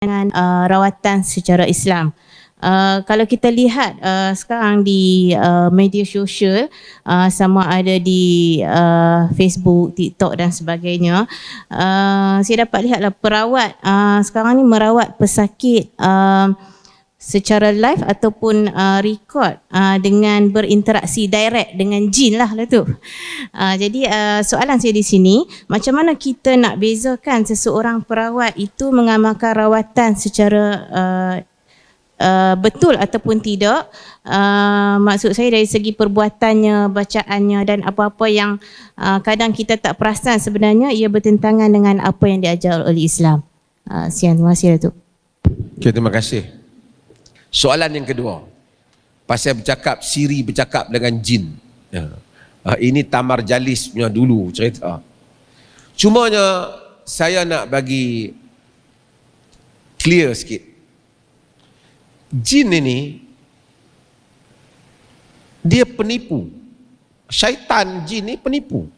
dengan uh, rawatan secara Islam. Uh, kalau kita lihat uh, sekarang di uh, media sosial uh, sama ada di uh, Facebook, TikTok dan sebagainya, uh, saya dapat lihatlah perawat uh, sekarang ni merawat pesakit uh, secara live ataupun uh, record uh, dengan berinteraksi direct dengan jin lah lah tu. Uh, jadi uh, soalan saya di sini, macam mana kita nak bezakan seseorang perawat itu mengamalkan rawatan secara uh, uh, betul ataupun tidak uh, maksud saya dari segi perbuatannya bacaannya dan apa-apa yang uh, kadang kita tak perasan sebenarnya ia bertentangan dengan apa yang diajar oleh Islam uh, sekian terima kasih Datuk Okay, terima kasih. Soalan yang kedua. Pasal bercakap, Siri bercakap dengan jin. Ya. Ah, ini Tamar Jalis punya dulu cerita. Cumanya saya nak bagi clear sikit. Jin ini dia penipu. Syaitan jin ni penipu.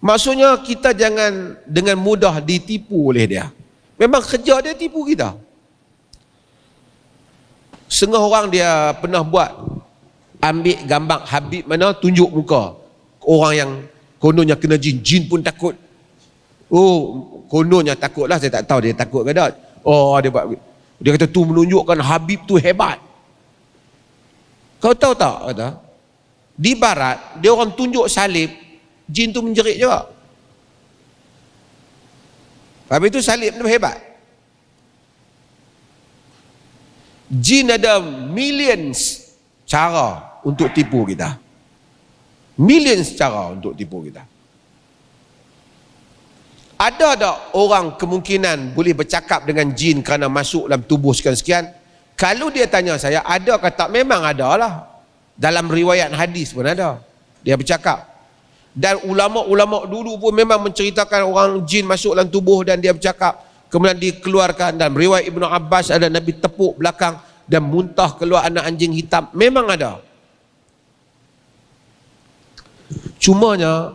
Maksudnya kita jangan dengan mudah ditipu oleh dia. Memang kerja dia tipu kita. Setengah orang dia pernah buat ambil gambar Habib mana tunjuk muka. Orang yang kononnya kena jin jin pun takut. Oh kononnya takut lah saya tak tahu dia takut ke tak. Oh dia buat. Dia kata tu menunjukkan Habib tu hebat. Kau tahu tak kata di barat dia orang tunjuk salib jin tu menjerit juga. Habis itu salib tu hebat jin ada millions cara untuk tipu kita. Millions cara untuk tipu kita. Ada tak orang kemungkinan boleh bercakap dengan jin kerana masuk dalam tubuh sekian-sekian? Kalau dia tanya saya, ada ke tak? Memang ada lah. Dalam riwayat hadis pun ada. Dia bercakap. Dan ulama-ulama dulu pun memang menceritakan orang jin masuk dalam tubuh dan dia bercakap kemudian dikeluarkan dalam riwayat Ibnu Abbas ada Nabi tepuk belakang dan muntah keluar anak anjing hitam. Memang ada. Cumanya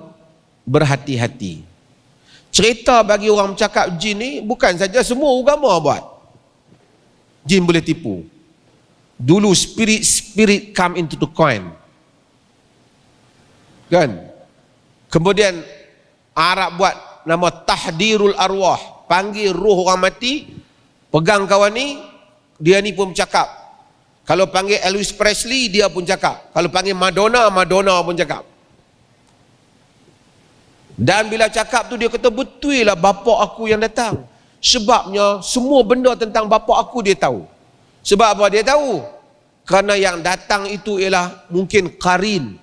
berhati-hati. Cerita bagi orang bercakap jin ni bukan saja semua agama buat. Jin boleh tipu. Dulu spirit-spirit come into the coin. Kan? Kemudian Arab buat nama tahdirul arwah panggil roh orang mati pegang kawan ni dia ni pun bercakap kalau panggil Elvis Presley dia pun cakap. Kalau panggil Madonna Madonna pun cakap. Dan bila cakap tu dia kata betul lah bapa aku yang datang. Sebabnya semua benda tentang bapa aku dia tahu. Sebab apa dia tahu? Kerana yang datang itu ialah mungkin karin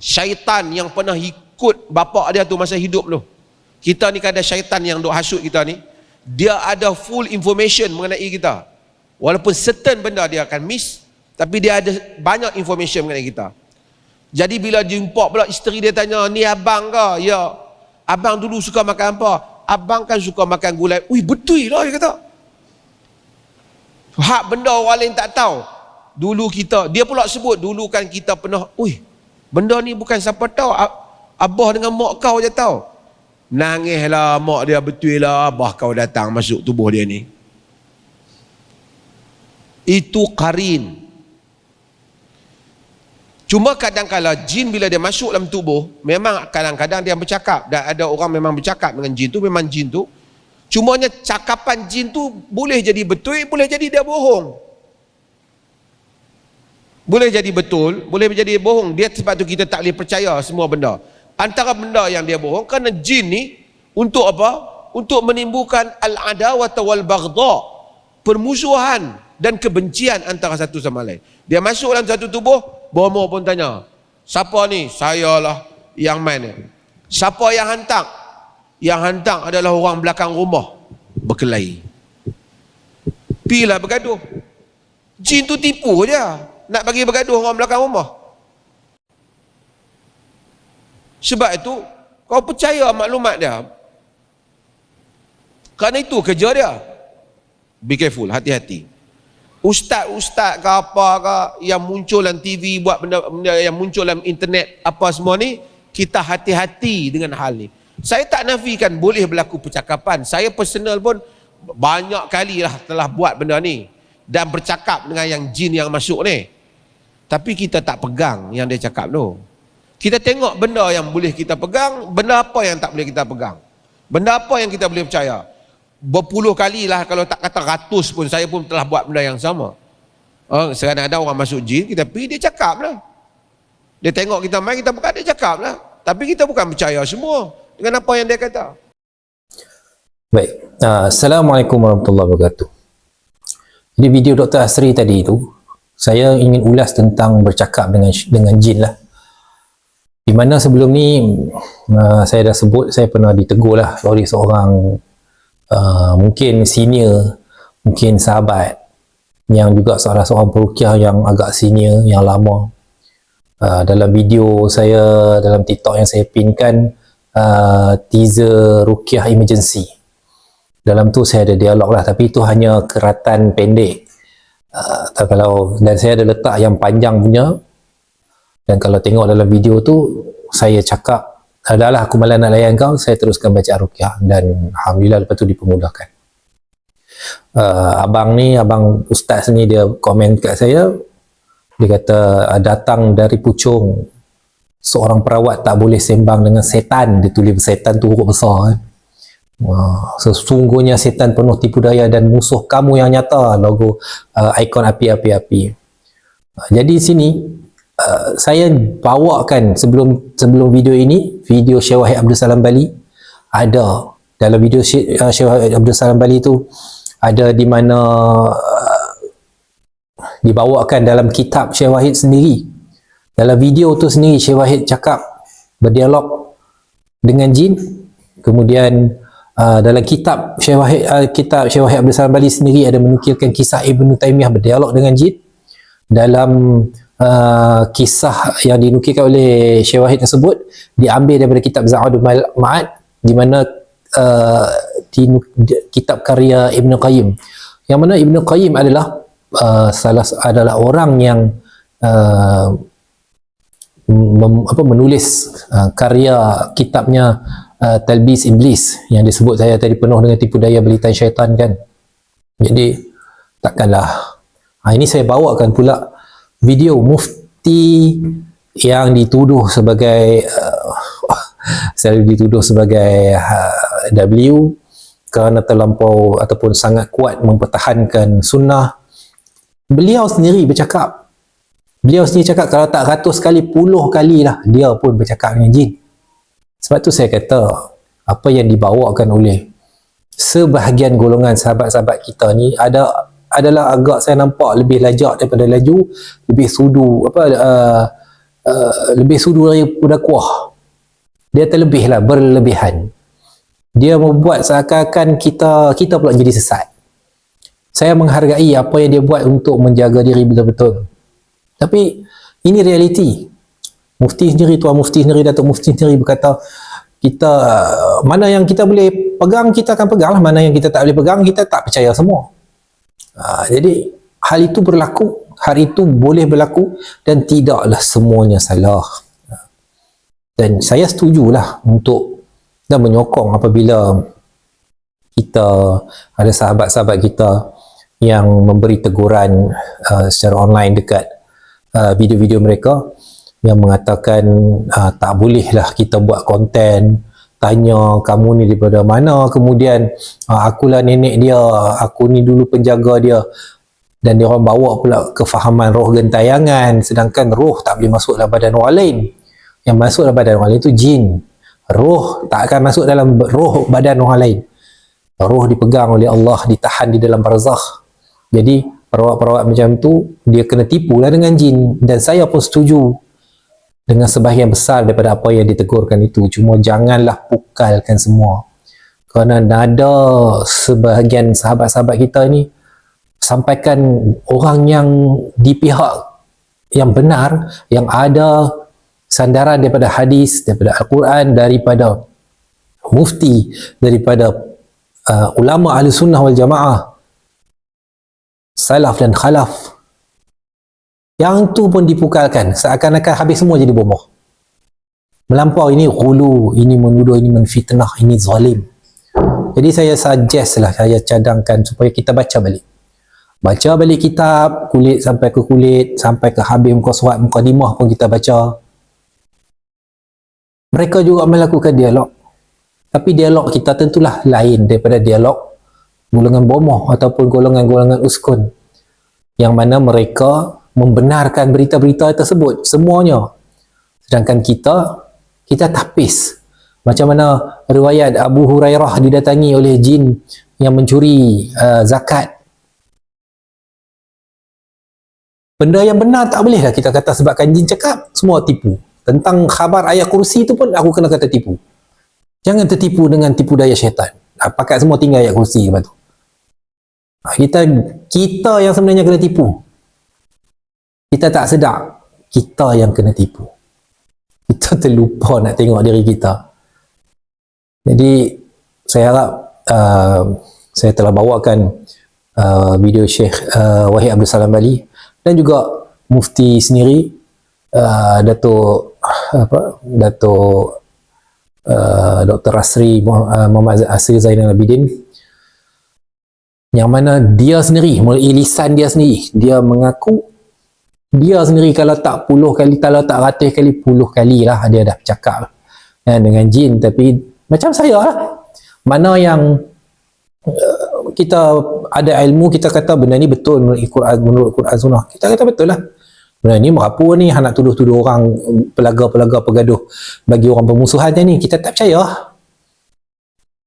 syaitan yang pernah ikut bapa dia tu masa hidup tu kita ni kan ada syaitan yang duk hasut kita ni. Dia ada full information mengenai kita. Walaupun certain benda dia akan miss. Tapi dia ada banyak information mengenai kita. Jadi bila jumpa pula isteri dia tanya, ni abang ke? Ya. Abang dulu suka makan apa? Abang kan suka makan gulai. Ui betul lah dia kata. Hak benda orang lain tak tahu. Dulu kita, dia pula sebut dulu kan kita pernah, ui benda ni bukan siapa tahu. Abah dengan mak kau je tahu. Nangislah mak dia betul lah abah kau datang masuk tubuh dia ni. Itu karin. Cuma kadang-kadang jin bila dia masuk dalam tubuh, memang kadang-kadang dia bercakap. Dan ada orang memang bercakap dengan jin tu, memang jin tu. Cumanya cakapan jin tu boleh jadi betul, boleh jadi dia bohong. Boleh jadi betul, boleh jadi bohong. Dia sebab tu kita tak boleh percaya semua benda antara benda yang dia bohong kerana jin ni untuk apa? Untuk menimbulkan al-adawat wal baghdha, permusuhan dan kebencian antara satu sama lain. Dia masuk dalam satu tubuh, bomo pun tanya, "Siapa ni?" "Saya lah yang main ni." "Siapa yang hantar?" "Yang hantar adalah orang belakang rumah." Berkelahi. Pilah bergaduh. Jin tu tipu je. Nak bagi bergaduh orang belakang rumah. Sebab itu kau percaya maklumat dia. Kerana itu kerja dia. Be careful, hati-hati. Ustaz-ustaz ke apa ke yang muncul dalam TV buat benda-benda yang muncul dalam internet apa semua ni, kita hati-hati dengan hal ni. Saya tak nafikan boleh berlaku percakapan. Saya personal pun banyak kali lah telah buat benda ni dan bercakap dengan yang jin yang masuk ni tapi kita tak pegang yang dia cakap tu kita tengok benda yang boleh kita pegang benda apa yang tak boleh kita pegang benda apa yang kita boleh percaya berpuluh kali lah kalau tak kata ratus pun saya pun telah buat benda yang sama oh, sekarang ada orang masuk jin kita pergi dia cakap lah dia tengok kita main kita bukan dia cakap lah tapi kita bukan percaya semua dengan apa yang dia kata Baik. Uh, Assalamualaikum warahmatullahi wabarakatuh. Jadi video Dr. Asri tadi itu, saya ingin ulas tentang bercakap dengan dengan jin lah. Di mana sebelum ni uh, saya dah sebut saya pernah ditegur lah oleh seorang uh, mungkin senior, mungkin sahabat yang juga salah seorang perukiah yang agak senior, yang lama. Uh, dalam video saya, dalam TikTok yang saya pinkan, uh, teaser rukiah emergency dalam tu saya ada dialog lah tapi itu hanya keratan pendek uh, kalau dan saya ada letak yang panjang punya dan kalau tengok dalam video tu saya cakap adalah aku malah nak layan kau saya teruskan baca rukyah dan Alhamdulillah lepas tu dipermudahkan. Uh, abang ni abang ustaz ni dia komen kat saya. Dia kata datang dari pucung seorang perawat tak boleh sembang dengan setan. Dia tulis setan tu huruf besar kan Wah, sesungguhnya setan penuh tipu daya dan musuh kamu yang nyata. Logo uh, ikon api-api-api. Uh, jadi sini saya bawakan sebelum sebelum video ini video Syekh Wahid Abdul Salam Bali. Ada dalam video Syekh, Syekh Wahid Abdul Salam Bali itu ada di mana uh, dibawakan dalam kitab Syekh Wahid sendiri. Dalam video tu sendiri Syekh Wahid cakap berdialog dengan jin. Kemudian Uh, dalam kitab Syekh Wahid uh, kitab Syekh Wahid Abdul Salam Bali sendiri ada menukilkan kisah Ibnu Taimiyah berdialog dengan jin. Dalam uh, kisah yang dinukilkan oleh Syekh Wahid tersebut diambil daripada kitab Za'adul Ma'ad di mana uh, di, di, kitab karya Ibnu Qayyim. Yang mana Ibnu Qayyim adalah uh, salah adalah orang yang uh, mem, apa menulis uh, karya kitabnya uh, talbis iblis yang disebut saya tadi penuh dengan tipu daya belitan syaitan kan. Jadi takkanlah. Ha, ini saya bawakan pula video mufti yang dituduh sebagai uh, saya dituduh sebagai uh, W kerana terlampau ataupun sangat kuat mempertahankan sunnah. Beliau sendiri bercakap. Beliau sendiri cakap kalau tak ratus kali puluh kali lah dia pun bercakap dengan jin. Sebab tu saya kata apa yang dibawakan oleh sebahagian golongan sahabat-sahabat kita ni ada adalah agak saya nampak lebih lajak daripada laju, lebih sudu apa uh, uh, lebih sudu daripada kuah. Dia terlebihlah berlebihan. Dia membuat seakan-akan kita kita pula jadi sesat. Saya menghargai apa yang dia buat untuk menjaga diri betul-betul. Tapi ini realiti. Mufti sendiri, Tuan Mufti sendiri, Datuk Mufti sendiri berkata, kita mana yang kita boleh pegang, kita akan pegang lah. Mana yang kita tak boleh pegang, kita tak percaya semua. Ha, jadi, hal itu berlaku. Hal itu boleh berlaku dan tidaklah semuanya salah. Dan saya setujulah untuk dan menyokong apabila kita ada sahabat-sahabat kita yang memberi teguran uh, secara online dekat uh, video-video mereka yang mengatakan uh, tak bolehlah kita buat konten tanya kamu ni daripada mana? Kemudian uh, akulah nenek dia aku ni dulu penjaga dia. Dan dia orang bawa pula kefahaman roh gentayangan sedangkan roh tak boleh masuk dalam badan orang lain. Yang masuk dalam badan orang lain itu jin. Roh tak akan masuk dalam roh badan orang lain. Roh dipegang oleh Allah ditahan di dalam barzakh. Jadi perawat-perawat macam tu dia kena tipu lah dengan jin. Dan saya pun setuju dengan sebahagian besar daripada apa yang ditegurkan itu. Cuma janganlah pukalkan semua. Kerana ada sebahagian sahabat-sahabat kita ni sampaikan orang yang di pihak yang benar yang ada sandaran daripada hadis daripada Al-Quran daripada mufti daripada uh, ulama ahli sunnah wal jamaah salaf dan khalaf yang tu pun dipukalkan seakan-akan habis semua jadi bomoh. Melampau ini hulu, ini menuduh, ini menfitnah, ini zalim. Jadi saya suggest lah, saya cadangkan supaya kita baca balik. Baca balik kitab, kulit sampai ke kulit, sampai ke habis muka surat, muka dimah pun kita baca. Mereka juga melakukan dialog. Tapi dialog kita tentulah lain daripada dialog golongan bomoh ataupun golongan-golongan uskun. Yang mana mereka membenarkan berita-berita tersebut semuanya. Sedangkan kita, kita tapis. Macam mana riwayat Abu Hurairah didatangi oleh jin yang mencuri uh, zakat. Benda yang benar tak boleh lah kita kata sebabkan jin cakap, semua tipu. Tentang khabar ayat kursi tu pun aku kena kata tipu. Jangan tertipu dengan tipu daya syaitan. Pakat semua tinggal ayat kursi lepas tu. Kita kita yang sebenarnya kena tipu. Kita tak sedar. Kita yang kena tipu. Kita terlupa nak tengok diri kita. Jadi saya harap uh, saya telah bawakan uh, video Syekh uh, Wahid Abdul Salam Bali dan juga mufti sendiri uh, Datuk apa Datuk uh, Dr. Asri uh, Muhammad Asri Zainal Abidin yang mana dia sendiri melalui lisan dia sendiri dia mengaku dia sendiri kalau tak puluh kali kalau tak ratus kali puluh kali lah dia dah bercakap eh, dengan jin tapi macam saya lah. Mana yang uh, kita ada ilmu kita kata benda ni betul menurut Quran menurut Quran sunnah. Kita kata betul lah. Benda ni apa ni nak tuduh-tuduh orang pelaga-pelaga pegaduh bagi orang bermusuhan ni? Kita tak percaya.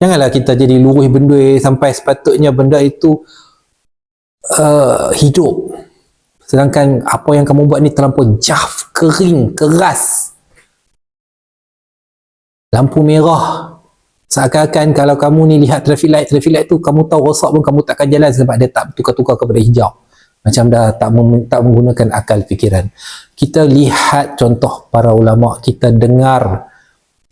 Janganlah kita jadi luruh bendui sampai sepatutnya benda itu uh, hidup sedangkan apa yang kamu buat ni terlampau jaf kering keras. Lampu merah. Seakan-akan kalau kamu ni lihat traffic light traffic light tu kamu tahu rosak pun kamu takkan jalan sebab dia tak tukar-tukar kepada hijau. Macam dah tak, mem- tak menggunakan akal fikiran. Kita lihat contoh para ulama kita dengar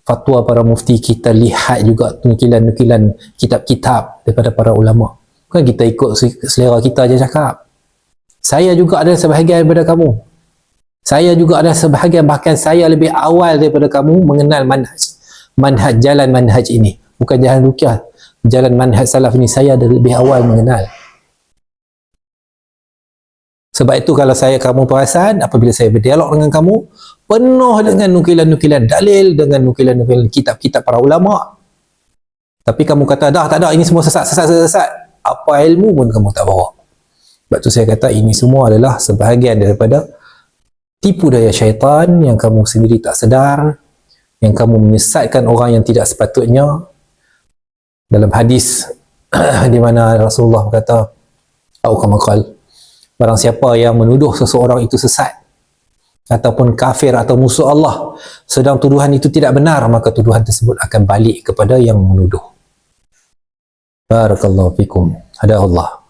fatwa para mufti kita lihat juga nukilan-nukilan kitab-kitab daripada para ulama. Bukan kita ikut se- selera kita je cakap saya juga ada sebahagian daripada kamu. Saya juga ada sebahagian bahkan saya lebih awal daripada kamu mengenal manhaj. Manhaj jalan manhaj ini. Bukan jalan rukyah. Jalan manhaj salaf ini saya ada lebih awal mengenal. Sebab itu kalau saya kamu perasan apabila saya berdialog dengan kamu penuh dengan nukilan-nukilan dalil dengan nukilan-nukilan kitab-kitab para ulama. Tapi kamu kata dah tak ada ini semua sesat sesat sesat, apa ilmu pun kamu tak bawa sebab tu saya kata ini semua adalah sebahagian daripada tipu daya syaitan yang kamu sendiri tak sedar yang kamu menyesatkan orang yang tidak sepatutnya. Dalam hadis di mana Rasulullah berkata atau kama qal. Barang siapa yang menuduh seseorang itu sesat ataupun kafir atau musuh Allah sedang tuduhan itu tidak benar maka tuduhan tersebut akan balik kepada yang menuduh. Barakallahu fikum. Hada Allah